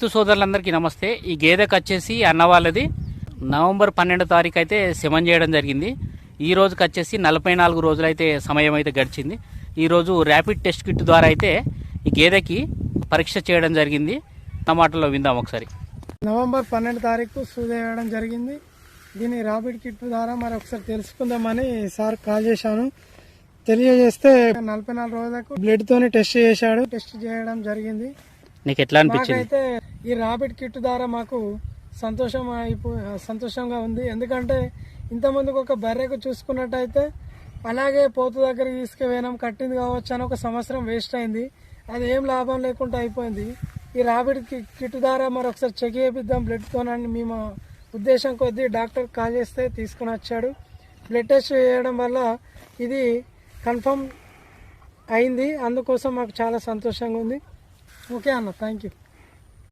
రైతు సోదరులందరికీ నమస్తే. ఈ గేదెకి వచ్చేసి అన్న వాళ్ళది. నవంబర్ పన్నెండో తారీఖు అయితే శమన్ చేయడం జరిగింది. ఈ రోజుకి వచ్చేసి నలభై నాలుగు రోజులైతే సమయం అయితే గడిచింది. ఈ రోజు ర్యాపిడ్ టెస్ట్ కిట్ ద్వారా అయితే ఈ గేదెకి పరీక్ష చేయడం జరిగింది. టమాటాలో విందాం ఒకసారి. నవంబర్ పన్నెండు తారీఖు సూది వేయడం జరిగింది. దీని రాబిడ్ కిట్ ద్వారా మరి ఒకసారి తెలుసుకుందామని సార్ కాల్ చేశాను. తెలియజేస్తే నలభై నాలుగు రోజులకు బ్లడ్ తోని టెస్ట్ చేశాడు. టెస్ట్ చేయడం జరిగింది. నీకు ఎట్లా అనిపించింది? ఈ రాబిడ్ కిట్ ద్వారా మాకు సంతోషం అయిపో సంతోషంగా ఉంది. ఎందుకంటే ఇంతమందికి ఒక బర్రెకు చూసుకున్నట్టయితే అలాగే పోతు దగ్గరికి తీసుకుపోయినాం కట్టింది కావచ్చు అని ఒక సంవత్సరం వేస్ట్ అయింది. అది ఏం లాభం లేకుండా అయిపోయింది. ఈ రాబిడ్ కి- కిట్ ద్వారా మరి ఒకసారి చెక్ చేపిద్దాం బ్లడ్తోనని మేము ఉద్దేశం కొద్దీ డాక్టర్ కాల్ చేస్తే తీసుకుని వచ్చాడు. బ్లడ్ టెస్ట్ చేయడం వల్ల ఇది కన్ఫర్మ్ అయింది. అందుకోసం మాకు చాలా సంతోషంగా ఉంది. ఓకే అన్న థ్యాంక్ యూ